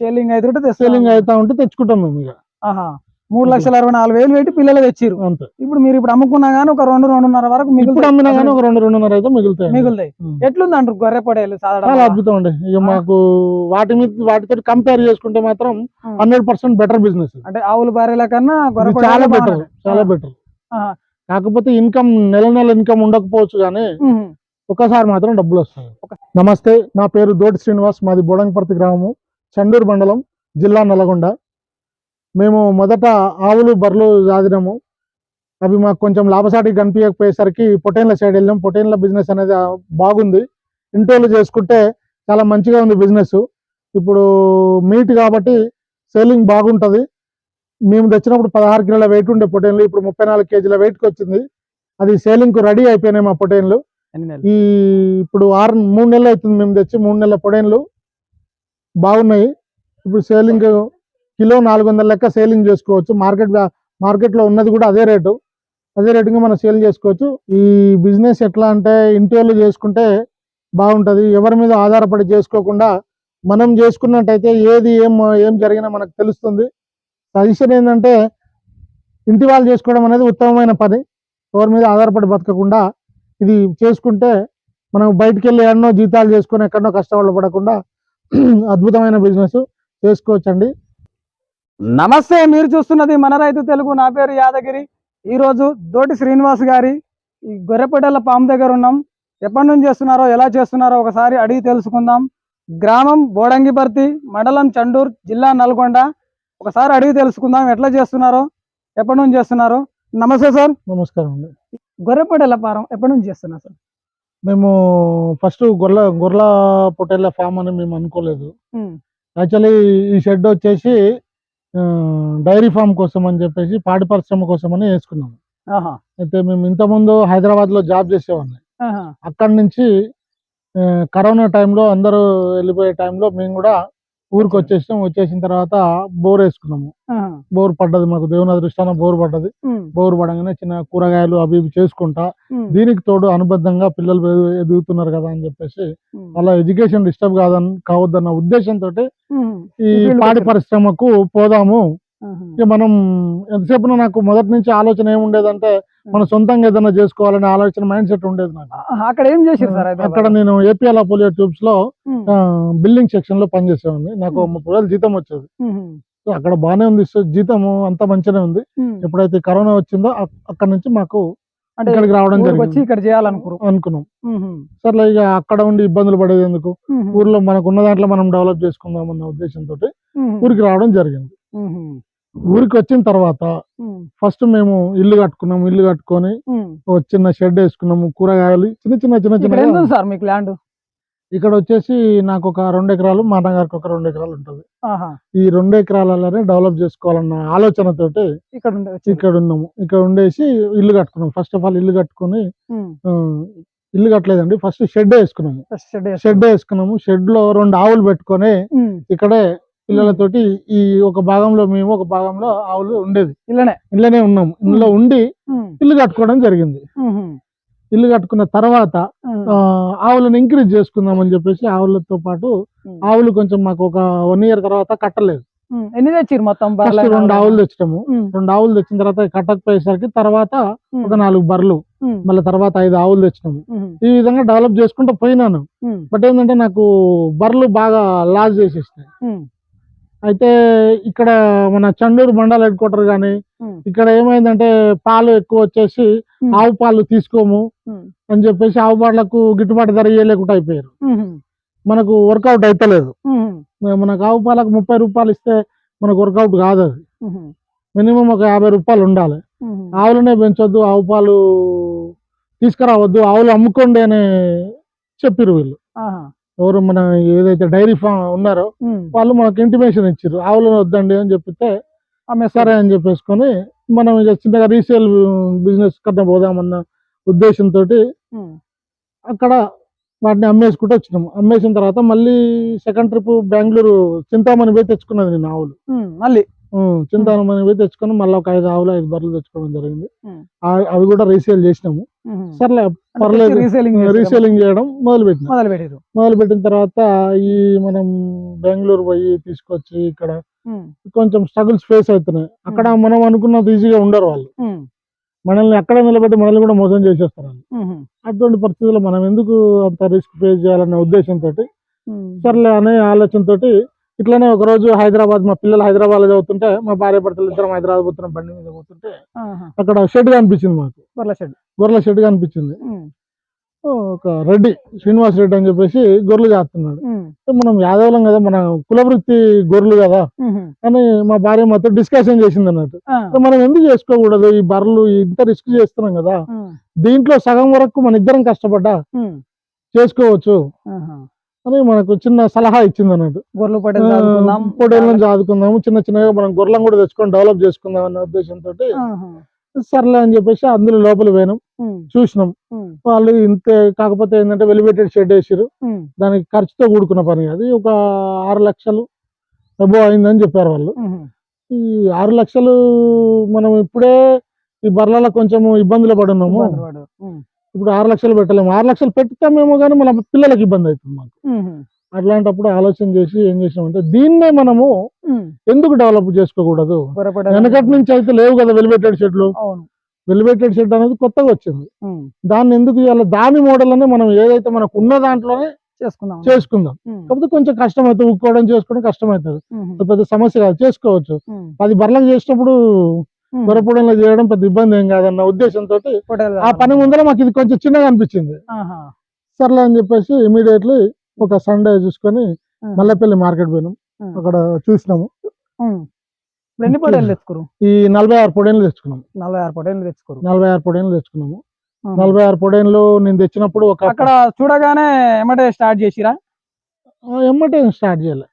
షేలింగ్ అయితే సేలింగ్ అవుతా ఉంటే తెచ్చుకుంటాం మేము ఇక ఆహా మూడు లక్షల అరవై నాలుగు వేలు పెట్టి పిల్లలు తెచ్చిర్రు అంతే ఇప్పుడు మీరు ఇప్పుడు అమ్ముకున్నా గానీ ఒక రెండు రెండున్నర వరకు. అమ్మినా కానీ ఒక రెండు రెండున్నర అయితే మిగులుతాయి మిగులుతాయి. ఎట్లుంది అంటారు గొర్రె పొడేలు చాలా అద్భుతం అండి ఇక మాకు వాటి మీద వాటితో కంపేర్ చేసుకుంటే మాత్రం. హండ్రెడ్ పర్సెంట్ బెటర్ బిజినెస్ అంటే ఆవుల బర్రెల కన్నా గొర్రె చాలా బెటర్. చాలా. బెటర్. కాకపోతే ఇన్కమ్ నెల నెల ఇన్కమ్ ఉండకపోవచ్చు కానీ. ఒకసారి మాత్రం డబ్బులు వస్తాయి నమస్తే నా పేరు దోటి శ్రీనివాస్ మాది బోడంగపర్తి గ్రామము చండూరు మండలం జిల్లా నల్గొండ మేము మొదట ఆవులు బర్రెలు సాదినాము అవి మాకు కొంచెం లాభసాటికి కనిపించకపోయేసరికి పొటేన్ల సైడ్ వెళ్ళాం. పొటేన్ల బిజినెస్ అనేది బాగుంది. ఇంటోళ్ళు చేసుకుంటే చాలా మంచిగా ఉంది బిజినెస్ ఇప్పుడు మీట్ కాబట్టి సేలింగ్ బాగుంటుంది. మేము తెచ్చినప్పుడు పదహారు కిలోల వెయిట్ ఉండే పొటేన్లు ఇప్పుడు ముప్పై నాలుగు కేజీల వెయిట్కి వచ్చింది. అది సేలింగ్కు రెడీ అయిపోయినాయి మా పొటేన్లు? ఈ ఇప్పుడు ఆరు మూడు నెలలు అవుతుంది మేము తెచ్చి మూడు నెలల పొడేన్లు బాగున్నాయి. ఇప్పుడు సేలింగ్ కిలో నాలుగు వందల లెక్క సేలింగ్ చేసుకోవచ్చు. మార్కెట్ మార్కెట్లో ఉన్నది కూడా అదే రేటు. అదే రేటుగా మనం సేల్ చేసుకోవచ్చు. ఈ బిజినెస్ ఎట్లా అంటే ఇంటి వాళ్ళు చేసుకుంటే బాగుంటుంది. ఎవరి మీద ఆధారపడి చేసుకోకుండా మనం చేసుకున్నట్టయితే ఏది ఏం ఏం జరిగినా మనకు తెలుస్తుంది. సజెషన్ ఏంటంటే ఇంటి వాళ్ళు చేసుకోవడం అనేది ఉత్తమమైన పని. ఎవరి మీద ఆధారపడి బతకకుండా ఇది చేసుకుంటే మనం బయటకు వెళ్ళి ఎన్నో జీతాలు చేసుకుని ఎక్కడో కష్టాలు పడకుండా అద్భుతమైన బిజినెస్ చేసుకోవచ్చండి. నమస్తే మీరు చూస్తున్నది మన రైతు తెలుగు. నా పేరు యాదగిరి. ఈ రోజు దోటి శ్రీనివాస్ గారి ఈ గొర్రెపేటల పాము దగ్గర ఉన్నాం. ఎప్పటి నుంచి చేస్తున్నారో ఎలా చేస్తున్నారో ఒకసారి అడిగి తెలుసుకుందాం. గ్రామం బోడంగిపర్తి మండలం చండూర్ జిల్లా నల్గొండ. ఒకసారి అడిగి తెలుసుకుందాం ఎట్లా చేస్తున్నారో ఎప్పటి నుంచి చేస్తున్నారో? నమస్తే సార్. నమస్కారం అండి. గొర్రెపేటల పారం ఎప్పటి నుంచి చేస్తున్నారు సార్? మేము ఫస్ట్ గొర్రెల గొర్రెల పొట్టేళ్ళ ఫామ్ అని మేము అనుకోలేదు. యాక్చువల్లీ ఈ షెడ్ వచ్చేసి డైరీ ఫామ్ కోసం అని చెప్పేసి పాడి పరిశ్రమ కోసం అని వేసుకున్నాము. అయితే మేము ఇంతకుముందు హైదరాబాద్లో జాబ్ చేసేవాడిని. ఆహా. అక్కడి నుంచి కరోనా టైంలో అందరూ వెళ్ళిపోయే టైంలో మేము కూడా ఊరికి వచ్చేసాం. వచ్చేసిన తర్వాత బోర్ వేసుకున్నాము. బోర్ పడ్డది మాకు దేవుని అదృష్టాన బోర్ పడ్డది. బోర్ పడగానే చిన్న కూరగాయలు అవి ఇవి చేసుకుంటా. దీనికి తోడు అనుబద్ధంగా పిల్లలు ఎదు- ఎదుగుతున్నారు కదా అని చెప్పేసి అలా ఎడ్యుకేషన్ డిస్టర్బ్ కాదని కావద్దన్న ఉద్దేశంతో ఈ పాడి. పరిశ్రమకు పోదాము. ఇక మనం ఎంతసేపు నాకు మొదటి నుంచి ఆలోచన ఏముండేదంటే మనం సొంతంగా ఏదైనా చేసుకోవాలనే ఆలోచన మైండ్ సెట్ ఉండేది నాకు. అక్కడ ఏం చేసారు సార్ అక్కడ నేను ఏపీఎల్ అపోలియో ట్యూబ్స్లో బిల్డింగ్ సెక్షన్లో పనిచేసేవాడిని. నాకు. ముప్పై వేలు జీతం వచ్చేది. అక్కడ బాగానే ఉంది. సో జీతము అంతా మంచిగానే ఉంది. ఎప్పుడైతే కరోనా వచ్చిందో అక్- అక్కడ నుంచి మాకు ఇక్కడికి రావడం జరిగింది. ఇక్కడ చేయాలనుకురు అనుకున్నాం. సర్లే ఇక అక్కడ ఉండి ఇబ్బందులు పడేది ఎందుకు? ఊర్లో మనకు ఉన్న దాంట్లో మనం డెవలప్ చేసుకుందాం అన్న ఉద్దేశంతో ఊరికి రావడం జరిగింది. ఊరికి వచ్చిన తర్వాత ఫస్ట్ మేము ఇల్లు కట్టుకున్నాము ఇల్లు కట్టుకొని ఒక చిన్న షెడ్ వేసుకున్నాము కూరగాయలు చిన్న చిన్న చిన్న చిన్న సార్ మీకు ల్యాండ్ ఇక్కడ వచ్చేసి నాకు ఒక రెండు ఎకరాలు మా అన్నగారికి ఒక రెండు ఎకరాలు ఉంటుంది. ఈ రెండు ఎకరాలలోనే డెవలప్ చేసుకోవాలన్న ఆలోచనతోటి ఇక్కడ. ఇక్కడ ఉన్నాము. ఇక్కడ ఉండేసి ఇల్లు కట్టుకున్నాం ఫస్ట్ ఆఫ్ ఆల్ ఇల్లు కట్టుకొని ఇల్లు కట్టలేదండి. ఫస్ట్ షెడ్ వేసుకున్నాము. షెడ్ వేసుకున్నాము. షెడ్లో రెండు ఆవులు పెట్టుకొని ఇక్కడే పిల్లలతోటి ఈ ఒక భాగంలో మేము ఒక భాగంలో ఆవులు ఉండేది. ఇల్లనే? ఇళ్ళనే ఉన్నాము. ఇందులో ఉండి ఇల్లు కట్టుకోవడం జరిగింది. ఇల్లు కట్టుకున్న తర్వాత ఆవులను ఇంక్రీజ్ చేసుకుందాం అని చెప్పేసి ఆవులతో పాటు ఆవులు కొంచెం మాకు ఒక వన్ ఇయర్ తర్వాత కట్టలేదు. ఎన్ని తెచ్చిర్రు మొత్తం రెండు ఆవులు? తెచ్చినాము రెండు ఆవులు తెచ్చిన తర్వాత కట్టకపోయేసరికి తర్వాత ఒక నాలుగు బర్రెలు మళ్ళీ తర్వాత ఐదు ఆవులు తెచ్చినాము. ఈ విధంగా డెవలప్ చేసుకుంటూ పోయినాను. బట్ ఏంటంటే నాకు బర్రెలు బాగా లాస్ చేసేసినాయి. అయితే ఇక్కడ మన చండూరు మండల హెడ్ క్వార్టర్ ఉమ్, ఇక్కడ ఏమైందంటే పాలు ఎక్కువ వచ్చేసి ఆవు పాలు తీసుకోము అని చెప్పేసి ఆవు పాలకు గిట్టుబాటు ధర ఇవ్వలేకుండా అయిపోయారు. మనకు వర్కౌట్ అయితలేదు మనకు ఆవు పాలకు ముప్పై రూపాయలు ఇస్తే మనకు వర్కౌట్ కాదు అది. మినిమం ఒక యాభై రూపాయలు ఉండాలి. ఆవులనే పెంచొద్దు ఆవు పాలు తీసుకురావద్దు ఆవులు అమ్ముకోండి అని చెప్పిరు వీళ్ళు. ఎవరు మన ఏదైతే డైరీ ఫామ్ ఉన్నారో వాళ్ళు మనకు ఇంటిమేషన్ ఇచ్చారు ఆవులను వద్దండి అని చెప్పితే అమ్మేస్తారు. సరే అని చెప్పేసుకొని మనం ఇక చిన్నగా రీసేల్ బిజినెస్ కన్నా పోదామన్న ఉద్దేశంతో అక్కడ వాటిని అమ్మేసుకుంటూ వచ్చినాము. అమ్మేసిన తర్వాత మళ్ళీ సెకండ్ ట్రిప్ బెంగళూరు చింతామణి పోయి తెచ్చుకున్నది నేను ఆవులు. మళ్ళీ. చింతామణి పోయి తెచ్చుకొని మళ్ళీ ఒక ఐదు ఆవులు ఐదు బర్రెలు తెచ్చుకోవడం జరిగింది. అవి కూడా రీసేల్ చేసినాము. సర్లే పర్లేదు. రీసేలింగ్ రీసేలింగ్ చేయడం మొదలు పెట్టిన మొదలు పెట్టారు మొదలు పెట్టిన తర్వాత ఈ మనం బెంగళూరు పోయి తీసుకొచ్చి ఇక్కడ కొంచెం స్ట్రగుల్స్ ఫేస్ అవుతున్నాయి. అక్కడ మనం అనుకున్నది ఈజీగా ఉండరు వాళ్ళు. మనల్ని అక్కడ నిలబెట్టి మనల్ని కూడా మోసం చేసేస్తారు వాళ్ళు. అటువంటి పరిస్థితుల్లో మనం ఎందుకు అంత రిస్క్ ఫేస్ చేయాలనే ఉద్దేశంతో సర్లే అనే ఆలోచనతో ఇట్లానే ఒక రోజు హైదరాబాద్ మా పిల్లలు హైదరాబాద్లో చదువుతుంటే మా భార్య భర్తలు ఇద్దరం హైదరాబాద్ పోతున్నాం బండి మీద పోతుంటే అక్కడ షెడ్ కనిపించింది మాకు. గొర్రెల షెడ్. గొర్రెల షెడ్ కనిపించింది. ఒక రెడ్డి శ్రీనివాస్ రెడ్డి అని చెప్పేసి గొర్రెలు చేస్తున్నాడు. మనం యాదవులం కదా మన కులవృత్తి గొర్రెలు కదా అని మా భార్య మాతో డిస్కషన్ చేసింది అన్నట్టు. మనం ఎందుకు చేసుకోకూడదు? ఈ బర్రెలు ఇంత రిస్క్ చేస్తున్నాం కదా. దీంట్లో సగం వరకు మన ఇద్దరం కష్టపడ్డా చేసుకోవచ్చు. అని మనకు చిన్న సలహా ఇచ్చింది అన్నట్టు. గొర్రెలు పట్టేలు చదువుకుందాం పొడేళ్ళని చదువుకుందాము చిన్న చిన్నగా మనం గొర్రెలను కూడా తెచ్చుకొని డెవలప్ చేసుకుందాం అనే ఉద్దేశంతో సర్లే అని చెప్పేసి అందులో లోపల పోయినాం చూసినాం. వాళ్ళు ఇంతే కాకపోతే ఏంటంటే వెలివేటెడ్ షెడ్ వేసారు దానికి ఖర్చుతో కూడుకున్న పని అది ఒక ఆరు లక్షలు డబ్బు అయిందని చెప్పారు వాళ్ళు. ఈ ఆరు లక్షలు మనం ఇప్పుడే ఈ బర్లలో కొంచెం ఇబ్బందులు పడి ఉన్నాము ఇప్పుడు ఆరు లక్షలు పెట్టలేము. ఆరు లక్షలు పెడతామేమో కానీ మన పిల్లలకి ఇబ్బంది అవుతుంది మాకు. అట్లాంటప్పుడు ఆలోచన చేసి ఏం చేసినామంటే దీన్నే మనము ఎందుకు డెవలప్ చేసుకోకూడదు? వెనకటి నుంచి అయితే లేవు కదా వెలివేటెడ్ షెడ్లు. అవును. వెలివేటెడ్ షెడ్ అనేది కొత్తగా వచ్చింది. దాన్ని ఎందుకు చేయాలి? దాని మోడల్ అనే మనం ఏదైతే మనకు ఉన్న దాంట్లోనే చేసుకుందాం. చేసుకుందాం. కాకపోతే కొంచెం కష్టం అవుతుంది ఉక్కోవడం చేసుకోవడం కష్టం అవుతుంది. అది పెద్ద సమస్య కాదు. చేసుకోవచ్చు. పది బర్లకు చేసినప్పుడు ఉమ్. గొరపూడంలో చేయడం పెద్ద ఇబ్బంది ఏం కాదన్న ఉద్దేశంతో ఆ పని ముందర మాకు ఇది కొంచెం చిన్నగా అనిపించింది. సర్లే అని చెప్పేసి ఇమీడియట్లీ ఒక సండే చూసుకొని. మల్లెపల్లి మార్కెట్ పోయినాం. అక్కడ చూసినాము ఎన్ని తెచ్చుకోరు ఈ నలభై ఆరు పొడేన్లు తెచ్చుకున్నాం నలభై ఆరు పొట్టేలు తెచ్చుకోరు నలభై ఆరు పొడేన్లు తెచ్చుకున్నాము. నలభై ఆరు పొడేన్లు నేను తెచ్చినప్పుడు ఒక అక్కడ చూడగానే ఎమ్మటే స్టార్ట్ చేసిరా ఎమ్మటే స్టార్ట్ చేయాలి.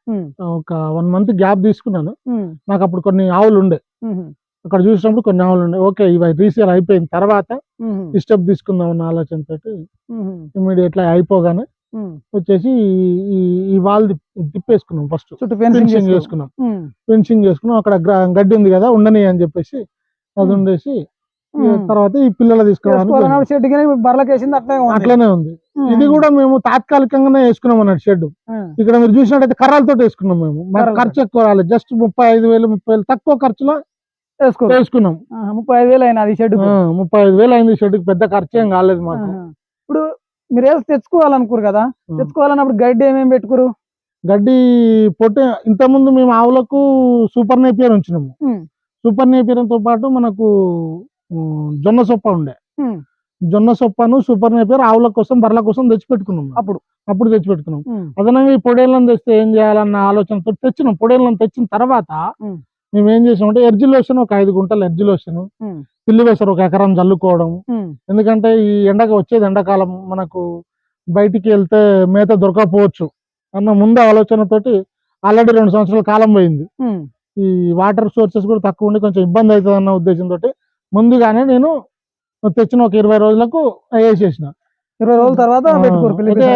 ఒక వన్ మంత్ గ్యాప్ తీసుకున్నాను. నాకు అప్పుడు కొన్ని ఆవులు ఉండే. అక్కడ చూసినప్పుడు కొన్ని ఆవులు ఉండే ఓకే ఇవి రీసేల్ అయిపోయిన తర్వాత. ఈ స్టెప్ తీసుకుందాం అన్న ఆలోచనతో ఉమ్. ఇమీడియట్లీ అయిపోగానే. వచ్చేసి ఈ- వాల్ తిప్పేసుకున్నాం ఫస్ట్ చుట్టూ ఫెన్సింగ్ చేసుకున్నాం ఫెన్సింగ్ చేసుకున్నాం అక్కడ గడ్డి ఉంది కదా ఉండని అని చెప్పేసి అది. ఉండేసి తర్వాత ఈ పిల్లలు తీసుకోవడానికి. అట్లనే ఉంది. ఇది కూడా మేము తాత్కాలికంగానే వేసుకున్నాం అన్నట్టు షెడ్. ఇక్కడ మీరు చూసినట్టయితే కర్రలతో వేసుకున్నాం మేము. ఖర్చు ఎక్కువ రాలేదు జస్ట్ ముప్పై ఐదు వేలు ముప్పై వేలు తక్కువ ఖర్చులో వేసుకున్నాం. ముప్పై ఐదు వేలు అయినా అది షెడ్ ముప్పై ఐదు వేలు అయింది షెడ్ పెద్ద ఖర్చు ఏం కాలేదు మాకు. ఇప్పుడు మీరు ఏదో తెచ్చుకోవాలనుకోరు కదా. తెచ్చుకోవాలన్నప్పుడు గడ్డి ఏమేమి పెట్టుకోరు గడ్డి పొట్ట ఇంతకుముందు మేము ఆవులకు సూపర్ నేపియర్ ఉంచినాము. సూపర్ నేపియర్తో పాటు మనకు జొన్న సొప్ప ఉండే. జొన్న సొప్పను సూపర్ నేపియర్ ఆవుల కోసం బర్ల కోసం తెచ్చిపెట్టుకున్నాం. అప్పుడు? అప్పుడు తెచ్చిపెట్టుకున్నాం. అదనంగా ఈ పొడేళ్ళని తెస్తే ఏం చేయాలన్న ఆలోచనతో తెచ్చినాం. పొడేళ్ళని తెచ్చిన తర్వాత. మేము ఏం చేసామంటే ఎర్జిలోషన్ ఒక ఐదు గుంటలు ఎర్జిలోషన్. పిల్లి వేసారు ఒక ఎకరం చల్లుకోవడం. ఎందుకంటే ఈ ఎండకు వచ్చేది ఎండాకాలం మనకు బయటికి వెళ్తే మేత దొరకకపోవచ్చు అన్న ముందు ఆలోచనతోటి ఆల్రెడీ రెండు సంవత్సరాల కాలం పోయింది. ఈ వాటర్ సోర్సెస్ కూడా తక్కువ ఉండి కొంచెం ఇబ్బంది అవుతుంది అన్న ఉద్దేశంతో ముందుగానే నేను తెచ్చిన ఒక ఇరవై రోజులకు వేసేసిన ఇరవై రోజుల తర్వాత.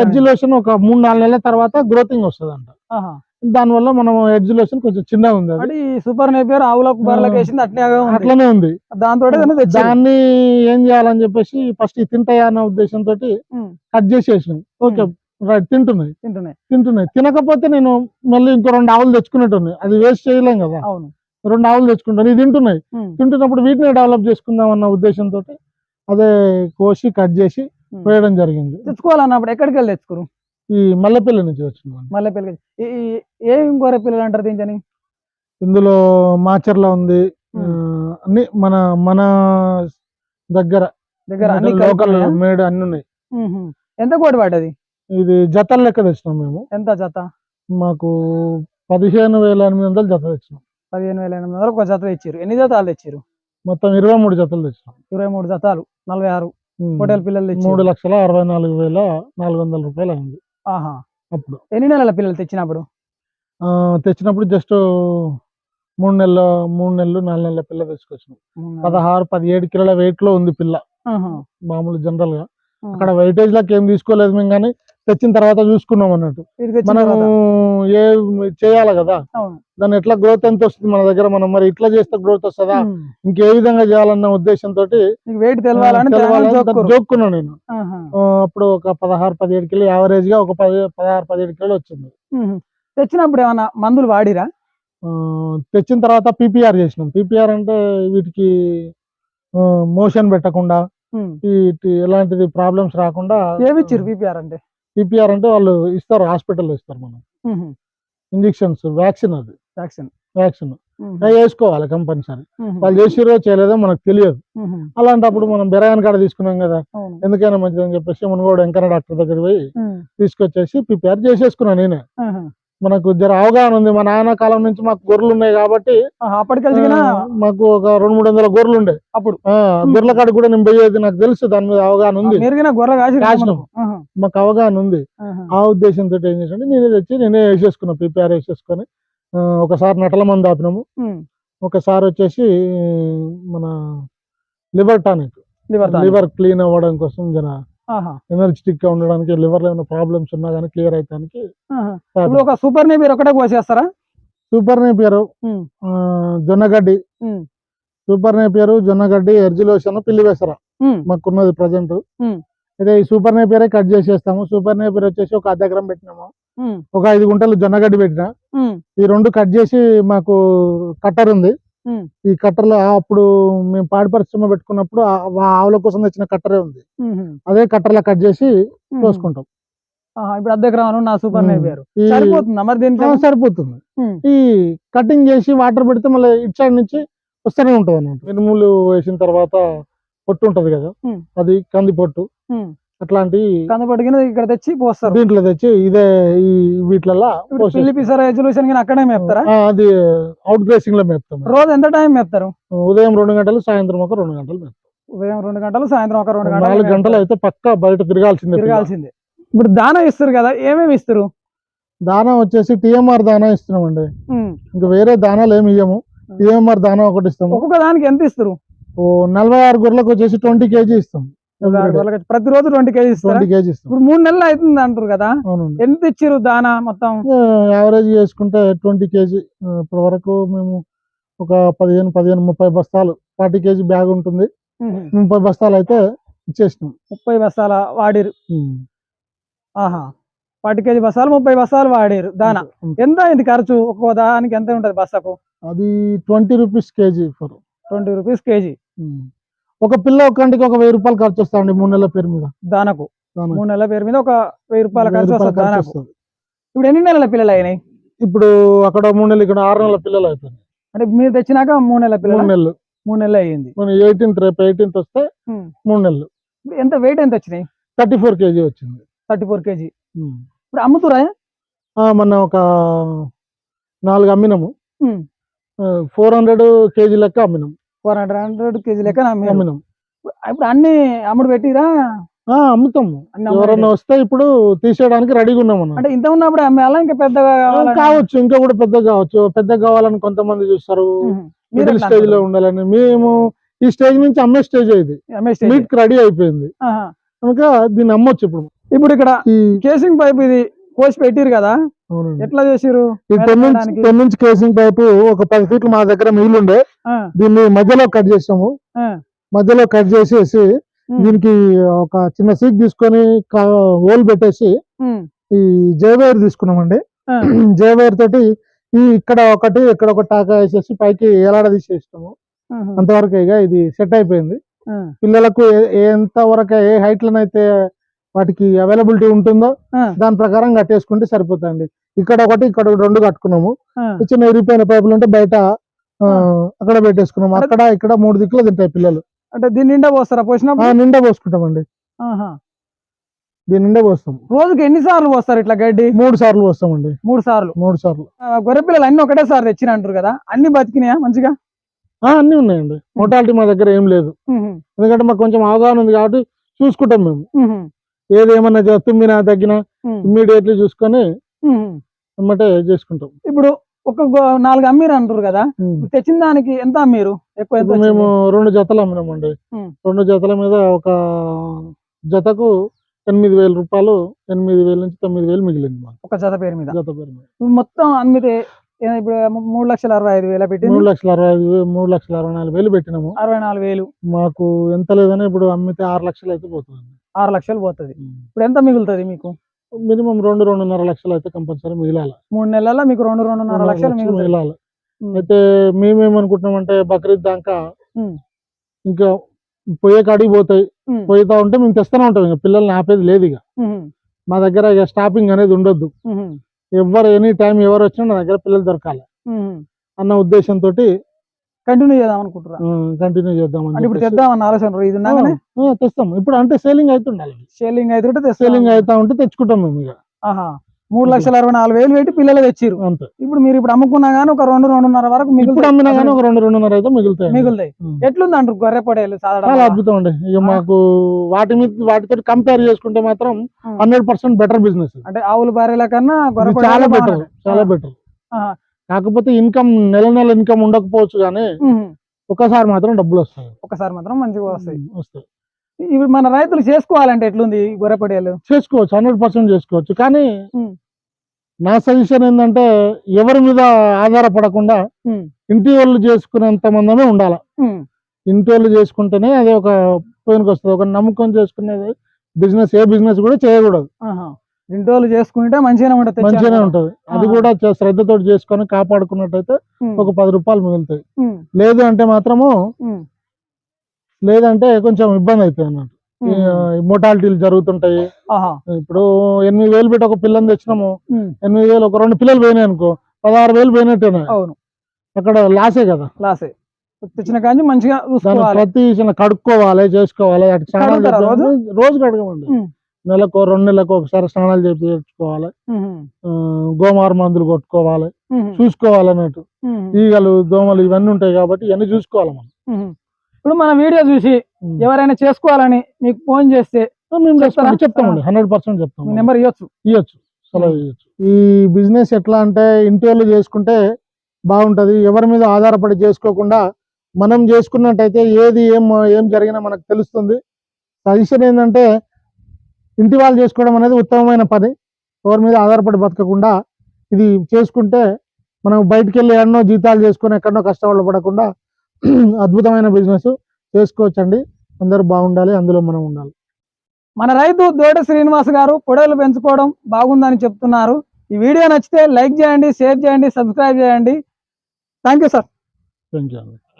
ఎడ్జిలేషన్ ఒక మూడు నాలుగు నెలల తర్వాత గ్రోతింగ్ వస్తుంది అంట. దానివల్ల మనం ఎడ్జిలేషన్ కొంచెం చిన్నగా ఉంది అది. సూపర్ నేపియర్ ఆవులకు బర్లకు వేసింది అట్లే అట్లనే ఉంది. దాంతో దాన్ని ఏం చేయాలని చెప్పేసి ఫస్ట్ తింటాయా అన్న ఉద్దేశంతో. కట్ చేసేసినాం ఓకే రైట్ తింటున్నాయి. తింటున్నాయి. తింటున్నాయి. తినకపోతే నేను మళ్ళీ ఇంకో రెండు ఆవులు తెచ్చుకునేట్టున్నాయి అది వేస్ట్ చేయలేం కదా. అవును. రెండు ఆవులు తెచ్చుకుంటాను. ఇది తింటున్నాయి. తింటున్నప్పుడు వీటిని డెవలప్ చేసుకుందాం అన్న ఉద్దేశంతో అదే కోసి కట్ చేసి. వేయడం జరిగింది. తెచ్చుకోవాలన్నప్పుడు ఎక్కడికి వెళ్ళి తెచ్చుకోరు? ఈ మల్లెపల్లి నుంచి ఈ- ఈ- ఏం గొర్రె పిల్లలు అంటారు దీంచని ఇందులో మాచర్ల ఉంది. అన్ని మన మన దగ్గర దగ్గర అన్ని లోకల్? మేడ్ అన్ని ఉన్నాయి. ఎంత కోటి పడ్డది? ఇది జతల లెక్క తెచ్చినాం మేము. ఎంత జత? మాకు పదిహేను వేల ఎనిమిది వందలు జత తెచ్చినాం. పదిహేను వేల ఎనిమిది వందలు ఒక జత తెచ్చారు ఎన్ని జతాలు తెచ్చారు మొత్తం ఇరవై మూడు జతలు తెచ్చినాం. ఇరవై మూడు జతాలు నలభై ఆరు. హోటల్ పిల్లలు మూడు లక్షల అరవై నాలుగు వేల నాలుగు వందల రూపాయలు అయింది. ఆహా. అప్పుడు. ఎన్ని నెలల పిల్లలు తెచ్చినప్పుడు? ఆ, తెచ్చినప్పుడు జస్ట్ మూడు నెలల మూడు నెలలు నాలుగు నెలల పిల్ల తీసుకొచ్చినాం పదహారు పదిహేడు కిలోల వెయిట్లో ఉంది పిల్ల. ఆహా. మామూలు జనరల్గా. అక్కడ వెయిటేజ్ లకి ఏం తీసుకోలేదు మేము కానీ తెచ్చిన తర్వాత చూసుకున్నాం అన్నట్టు. ఇది తెచ్చిన మనం తర్వాత. ఏ చేయాలి కదా? అవును. దాన్ని ఎట్లా గ్రోత్ ఎంత వస్తుంది మన దగ్గర? మనం మరి ఇట్లా చేస్తే గ్రోత్ వస్తుందా? ఉమ్. ఇంకే విధంగా చేయాలన్న ఉద్దేశంతో వెయిట్ తెలవాలని తెలంగాణ. జోక్కున్నాను నేను. ఆహా. అప్పుడు ఒక పదహారు పదిహేడు కిలో యావరేజ్గా ఒక పది పదహారు పదిహేడు కిలోలు వచ్చింది. తెచ్చినప్పుడు ఏమన్నా మందులు వాడిరా? తెచ్చిన తర్వాత పీపీఆర్ చేసినాం. పీపీఆర్ అంటే వీటికి మోషన్ పెట్టకుండా ఎలాంటిది ప్రాబ్లమ్స్ రాకుండా ఏమి ఇచ్చిర్రు పీపీఆర్ అంటే? పీపీఆర్ అంటే వాళ్ళు ఇస్తారు హాస్పిటల్లో ఇస్తారు మనం. ఇంజెక్షన్స్ వ్యాక్సిన్ అది. వ్యాక్సిన్ వ్యాక్సిన్ వేసుకోవాలి కంపల్సరీ. వాళ్ళు చేసిరో చేయలేదో మనకు తెలియదు. అలాంటప్పుడు మనం బెరాయన్ కాడ తీసుకున్నాం కదా ఎందుకైనా మంచిదని చెప్పేసి మునుగోడు వెంకన్న డాక్టర్ దగ్గర పోయి. తీసుకొచ్చేసి ప్రిపేర్ చేసేసుకున్నాను నేనే. మనకు జర అవగాహన ఉంది. మా నాన్న కాలం నుంచి మాకు గొర్రెలు ఉన్నాయి కాబట్టి మాకు ఒక రెండు మూడు వందల గొర్రెలు ఉండే. అప్పుడు. గొర్రెల కాడ కూడా నేను పోయేది నాకు తెలుసు. దాని మీద అవగాహన ఉంది. మాకు అవగాహన ఉంది. ఆ ఉద్దేశంతో ఏం చేసాను నేనే తెచ్చి నేనే వేసేసుకున్నా ప్రిపేర్ వేసేసుకొని ఒకసారి నటల మంది ఆపినాము. ఒకసారి వచ్చేసి మన లివర్ టానిక్ లివర్ క్లీన్ అవ్వడం కోసం ఆహా. ఎనర్జెటిక్గా ఉండడానికి లివర్లో ఏమైనా ప్రాబ్లమ్స్ ఉన్నా కానీ క్లియర్. ఇప్పుడు ఒక సూపర్ నేపర్ ఒకటే కోసేస్తారా సూపర్ నేపియర్. జొన్నగడ్డి. సూపర్ నేపియర్ జొన్నగడ్డి ఎర్జిలోషన్ పిల్లి వేసర. మాకున్నది ప్రజెంట్. అయితే ఈ సూపర్ నేపియరే కట్ చేసేస్తాము సూపర్ నేపియర్ వచ్చేసి ఒక అర్ధ ఎకరం పెట్టినాము. ఒక ఐదు గుంటలు జొన్నగడ్డి పెట్టిన. ఈ రెండు కట్ చేసి మాకు కట్టర్ ఉంది. ఈ కట్టర్లో అప్పుడు మేము పాడి పరిశ్రమ పెట్టుకున్నప్పుడు ఆవుల కోసం తెచ్చిన కట్టరే ఉంది. అదే కట్టర్లో కట్ చేసి ఆహా, ఇప్పుడు అద్దె గ్రామం నా సూపర్. నేపర్ సరిపోతుందా. ఈ కటింగ్ చేసి వాటర్ పెడితే మళ్ళీ ఇటు సైడ్ నుంచి వస్తూనే ఉంటది అన్నమాట మినుములు వేసిన తర్వాత పొట్టు ఉంటది కదా. అది కంది పొట్టు. అట్లాంటి కందపట్టుకుని ఇక్కడ తెచ్చి పోస్తారు. దీంట్లో తెచ్చి ఇదే ఈ వీటిలలో ఇప్పుడు పిల్లి పిసర రెజల్యూషన్కి అక్కడే మేపుతారా? అది అవుట్ గ్రేసింగ్లో మేపుతాం. రోజు ఎంత టైం మేపుతారు? ఉదయం రెండు గంటలు సాయంత్రం ఒక రెండు గంటలు మేపుతాం. ఉదయం రెండు గంటలు సాయంత్రం ఒక రెండు గంటలు నాలుగు గంటలు. అయితే పక్కా బయట తిరగాల్సిందే. తిరగాల్సిందే. ఇప్పుడు దానా ఇస్తారు కదా ఏమేమి ఇస్తారు? దానా వచ్చేసి టిఎంఆర్ దానా ఇస్తున్నామండి. ఉమ్. ఇంకా వేరే దానాలు ఏమి ఇయ్యము. టిఎంఆర్ దానా ఒకటి ఇస్తాము. ఒక్కొక్క దానికి ఎంత ఇస్తారు? ఓ నలభై ఆరు గొర్రెలకు వచ్చేసి ట్వంటీ కేజీ ఇస్తాం. ప్రతిరోజు ట్వంటీ కేజీ ట్వంటీ కేజీ ఇస్తాం. ఇప్పుడు మూడు నెలలు అవుతుంది అంటారు కదా. అవునండి. ఎంత ఇచ్చిర్రు దానా మొత్తం? యావరేజ్ చేసుకుంటే ట్వంటీ కేజీ ఇప్పటి వరకు మేము ఒక పదిహేను పదిహేను ముప్పై బస్తాలు ఫార్టీ కేజీ బ్యాగ్ ఉంటుంది. ముప్పై బస్తాలు అయితే ఇచ్చేసినాం. ముప్పై బస్తాల వాడిరు. ఆహా. ఫార్టీ కేజీ బస్తాలు ముప్పై బస్తాలు వాడారు దానా. ఎంత అయింది ఖర్చు? ఒక్కో దానికి ఎంత ఉంటది బస్తాకు? అది twenty rupees kg per. Twenty rupees kg. ఒక పిల్ల ఒక్కంటికి ఒక వెయ్యి రూపాయలు ఖర్చు వస్తాయండి మూడు నెలల పేరు మీద. దానకు. మూడు నెలల పేరు మీద ఒక వెయ్యి రూపాయల ఖర్చు వస్తుంది దానకు. ఇప్పుడు ఎన్ని నెలల పిల్లలు అయినాయి? ఇప్పుడు అక్కడ మూడు నెలలు ఇక్కడ ఆరు నెలల పిల్లలు అవుతుంది అంటే మీరు తెచ్చినాక మూడు నెలల మూడు పిల్లలు నెలలు. మూడు నెలలు అయ్యింది. మన ఎయిటీన్త్ రేపు ఎయిటీన్త్ వస్తే. మూడు నెలలు. ఇప్పుడు ఎంత వెయిట్ ఎంత వచ్చినాయి? థర్టీ ఫోర్ కేజీ వచ్చింది. Thirty four kg. ఇప్పుడు అమ్ముతురా మొన్న ఒక నాలుగు అమ్మినాము. ఫోర్ హండ్రెడ్ కేజీ లెక్క అమ్మినాం ఫోర్ హండ్రెడ్ హండ్రెడ్ కేజీ లెక్క. అమ్మినాం ఇప్పుడు అన్ని అమ్ముడు పెట్టిరా? ఆ, అమ్ముతాము ఎవరన్నా వస్తే ఇప్పుడు తీసేయడానికి రెడీగా ఉన్నాం అన్నమాట. అంటే ఇంత ఉన్నప్పుడు అమ్మేయాలా ఇంకా పెద్దగా కావచ్చు ఇంకా కూడా పెద్దగా కావచ్చు. పెద్దగా కావాలని కొంతమంది చూస్తారు. మిడిల్ స్టేజ్లో? ఉండాలని. మేము ఈ స్టేజ్ నుంచి అమ్మే స్టేజ్ ఇది. stage. మీట్ రెడీ అయిపోయింది. కనుక దీన్ని అమ్మొచ్చు ఇప్పుడు. ఇప్పుడు ఇక్కడ కేసింగ్ పైప్ ఇది కోసి పెట్టిరు కదా? ఎట్లా చేసిరు నుంచి కేసింగ్ పైపు ఒక పది ఫీట్లు మా దగ్గర మిగిలిండే. దీన్ని మధ్యలో కట్ చేసాము మధ్యలో కట్ చేసేసి దీనికి ఒక చిన్న సీక్ తీసుకొని హోల్ పెట్టేసి ఈ జేవైర్ తీసుకున్నామండి. జేవైర్ తోటి ఈ ఇక్కడ ఒకటి ఇక్కడ ఒక టాకా వేసేసి పైకి ఎలాడ తీసేస్తాము అంతవరకు ఇక ఇది సెట్ అయిపోయింది. పిల్లలకు ఎంత వరకు ఏ హైట్ అయితే వాటికి అవైలబిలిటీ ఉంటుందో దాని ప్రకారం కట్టేసుకుంటే సరిపోతుంది ఇక్కడ ఒకటి ఇక్కడ రెండు కట్టుకున్నాము. చిన్న విరిగిపోయిన పైపులు ఉంటే బయట అక్కడ పెట్టేసుకున్నాము. అక్కడ ఇక్కడ మూడు దిక్కులు తింటాయి పిల్లలు. అంటే దీని నిండా పోస్తారా? పోసినప్పుడు? నిండా పోసుకుంటామండి. దీని నిండా పోస్తాం రోజుకి ఎన్ని సార్లు పోస్తారు ఇట్లా గడ్డి? మూడు సార్లు పోస్తామండి. మూడు సార్లు. మూడు సార్లు. గొర్రె పిల్లలు అన్ని ఒకటే సారి తెచ్చిన అంటారు కదా? అన్ని బతికినాయా మంచిగా? అన్నీ ఉన్నాయండి. మోటాలిటీ మా దగ్గర ఏం లేదు. ఎందుకంటే మాకు కొంచెం అవగాహన ఉంది కాబట్టి చూసుకుంటాం మేము. ఉహు, ఏది ఏమన్నా జ- తుమ్మినా తగ్గినా ఇమ్మీడియట్లీ చూసుకొని. వెంబటే చేసుకుంటాం. ఇప్పుడు ఒక నాలుగు అమ్మీరు అంటారు కదా. తెచ్చిన దానికి ఎంత అమ్మీరు? ఎక్కువ మేము రెండు జతలు అమ్మినామండి. రెండు జతల మీద ఒక జతకు ఎనిమిది వేల రూపాయలు ఎనిమిది వేల నుంచి తొమ్మిది వేలు మిగిలింది మాకు. ఒక జత పేరు మీద. జత పేరు మీద. మొత్తం అమ్మితే ఇప్పుడు మూడు లక్షల అరవై ఐదు వేల పెట్టింది. మూడు లక్షల అరవై ఐదు మూడు లక్షల అరవై నాలుగు వేలు పెట్టినాము. అరవై నాలుగు వేలు. మాకు ఎంత లేదని ఇప్పుడు అమ్మితే ఆరు లక్షలు అయితే పోతుంది ఆరు లక్షలు పోతుంది ఇప్పుడు ఎంత మిగులుతుంది మీకు మినిమం రెండు రెండున్నర లక్షలు అయితే కంపల్సరీ మిగిలాలి మూడు నెలల్లో మీకు రెండు రెండున్నర లక్షలు మిగిలాలి. అయితే మేమేమనుకుంటున్నామంటే బక్రీద్ దాకా. ఇంకా పోయే కాడికి పోతాయి. పోయితా ఉంటే మేము తెస్తూనే ఉంటాం ఇంకా పిల్లల్ని ఆపేది లేదు ఇక. మా దగ్గర ఇక స్టాపింగ్ అనేది ఉండొద్దు. ఎవరు ఎనీ టైం ఎవరు వచ్చినా నా దగ్గర పిల్లలు దొరకాలి. అన్న ఉద్దేశంతో కంటిన్యూ చేద్దాం అనుకుంటురా కంటిన్యూ చేద్దామని అంటే ఇప్పుడు. తెద్దామన్న ఆలోచన ఇది ఉన్నాగానే తెస్తాం. ఇప్పుడు అంటే సేలింగ్ అవుతుండాలి. సేలింగ్ అయితే తెస్తాం. సేలింగ్ అవుతా ఉంటే తెచ్చుకుంటాం మేము ఇక. ఆహా మూడు లక్షల అరవై నాలుగు వేలు పెట్టి పిల్లలు తెచ్చిరు ఇప్పుడు మీరు ఇప్పుడు అమ్ముకున్నా గానీ ఒక రెండు రెండున్నర వరకు అమ్మినా కానీ ఒక రెండు రెండున్నర అయితే మిగులుతాయి. మిగులుతాయి. ఎట్లుంది అంటారు గొర్రె పొడేలు చాలా అద్భుతం అండి. ఇక మాకు వాటి మీద వాటితో కంపేర్ చేసుకుంటే మాత్రం. హండ్రెడ్ పర్సెంట్ బెటర్ బిజినెస్ అంటే ఆవుల భార్యల కన్నా చాలా బెటర్. చాలా. బెటర్. కాకపోతే ఇన్కమ్ నెల నెల ఇన్కమ్ ఉండకపోవచ్చు కానీ. ఒకసారి మాత్రం డబ్బులు వస్తాయి. ఒకసారి మాత్రం మంచిగా వస్తాయి. వస్తాయి. ఇవి మన రైతులు చేసుకోవాలంటే ఎట్లుంది ఈ గొర్రె పొడేలు చేసుకోవచ్చు హండ్రెడ్ పర్సెంట్ చేసుకోవచ్చు. కానీ. నా సజెషన్ ఏంటంటే ఎవరి మీద ఆధారపడకుండా. ఇంటి వాళ్ళు చేసుకునేంత మందమే ఉండాలి. ఇంటి వాళ్ళు చేసుకుంటేనే అది ఒక పోయినకి వస్తుంది ఒక నమ్మకం చేసుకునేది బిజినెస్ ఏ బిజినెస్ కూడా చేయకూడదు. ఇంటోళ్ళు చేసుకుంటే మంచిగానే ఉంటుంది మంచిగానే. ఉంటది అది. కూడా శ్రద్ధతో చేసుకొని కాపాడుకున్నట్టయితే. ఒక పది రూపాయలు మిగులుతాయి. లేదు అంటే మాత్రము. లేదంటే కొంచెం ఇబ్బంది అవుతుంది అన్నట్టు. మోటాలిటీలు జరుగుతుంటాయి. ఇప్పుడు ఎనిమిది వేలు పెట్టి ఒక పిల్లని తెచ్చినాము. ఎనిమిది వేలు ఒక రెండు పిల్లలు పోయినాయి అనుకో పదహారు వేలు పోయినట్టేనా అవును అక్కడ లాసే కదా లాసే తెచ్చిన కానీ మంచిగా ప్రతి చిన్న కడుక్కోవాలి చేసుకోవాలి. రోజు కడగమండి. నెలకు రెండు నెలలకు ఒకసారి స్నానాలు చేయించుకోవాలి. గోమార మందులు కొట్టుకోవాలి. చూసుకోవాలి అన్నట్టు. ఈగలు దోమలు ఇవన్నీ ఉంటాయి కాబట్టి ఇవన్నీ చూసుకోవాలి మనం. ఇప్పుడు మన వీడియో చూసి. ఎవరైనా చేసుకోవాలని మీకు ఫోన్ చేస్తే మేము చెప్తామండి హండ్రెడ్ పర్సెంట్ చెప్తాం. నెంబర్ ఇవ్వచ్చు ఇవ్వచ్చు సలహా ఇవ్వచ్చు ఈ బిజినెస్ ఎట్లా అంటే ఇంటి వాళ్ళు చేసుకుంటే బాగుంటది. ఎవరి మీద ఆధారపడి చేసుకోకుండా మనం చేసుకున్నట్టయితే ఏది ఏం ఏం జరిగినా మనకు తెలుస్తుంది. సజెషన్ ఏంటంటే ఇంటి వాళ్ళు చేసుకోవడం అనేది ఉత్తమమైన పని. ఎవరి మీద ఆధారపడి బతకకుండా ఇది చేసుకుంటే మనం బయటికి వెళ్ళి ఎన్నో జీతాలు చేసుకొని ఎక్కడో కష్టాలు పడకుండా అద్భుతమైన బిజినెస్ చేసుకోవచ్చండి. అందరూ బాగుండాలి అందులో మనం ఉండాలి. మన రైతు దోట శ్రీనివాస్ గారు పొడవులు పెంచుకోవడం బాగుందని చెప్తున్నారు. ఈ వీడియో నచ్చితే లైక్ చేయండి షేర్ చేయండి సబ్స్క్రైబ్ చేయండి. Thank you sir. Thank you